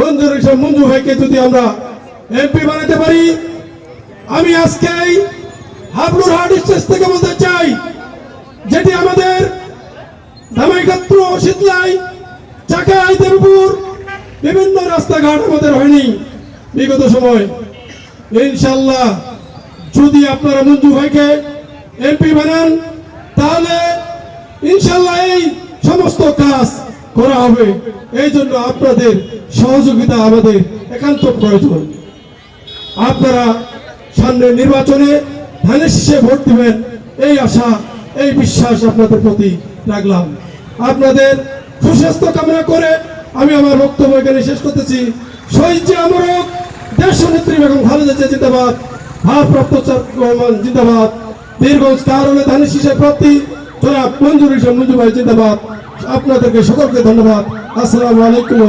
মঞ্জুর ইসলাম মঞ্জু ভাইকে যদি আমরা এমপি বানাতে পারি, আমি আজকে হাবলুর হাট স্টেজ থেকে বলতে চাই, যেটি আমাদের ধামাইকাত্র শীতলাই চাকাই দেবপুর, বিভিন্ন রাস্তাঘাট আমাদের হয়নি বিগত সময়। ইনশাল্লাহ যদি আপনারা মঞ্জু ভাইকে এমপি বানান, তাহলে ইনশাল্লাহ এই সমস্ত কাজ করা হবে। এই জন্য আপনাদের সহযোগিতা আমাদের একান্ত প্রয়োজন। আপনারা সামনে নির্বাচনে ধানের শীষে ভোট দিবেন, এই আশা, এই বিশ্বাস আপনাদের প্রতি রাখলাম। আপনাদের সুস্বাস্থ্য কামনা করে আমি আমার বক্তব্য এখানে শেষ করতেছি। শহীদ যে আমরক দেশ নেত্রী বেগম খালেদা জিয়া জিন্দাবাদ, ভারপ্রাপ্ত রহমান জিন্দাবাদ, বীরগঞ্জ কারণে ধানের শীষের প্রার্থী, জনাব মঞ্জুর ইসলাম মঞ্জু ভাই জিন্দাবাদ। আপনাদেরকে সকলকে ধন্যবাদ আসসালামু আলাইকুম।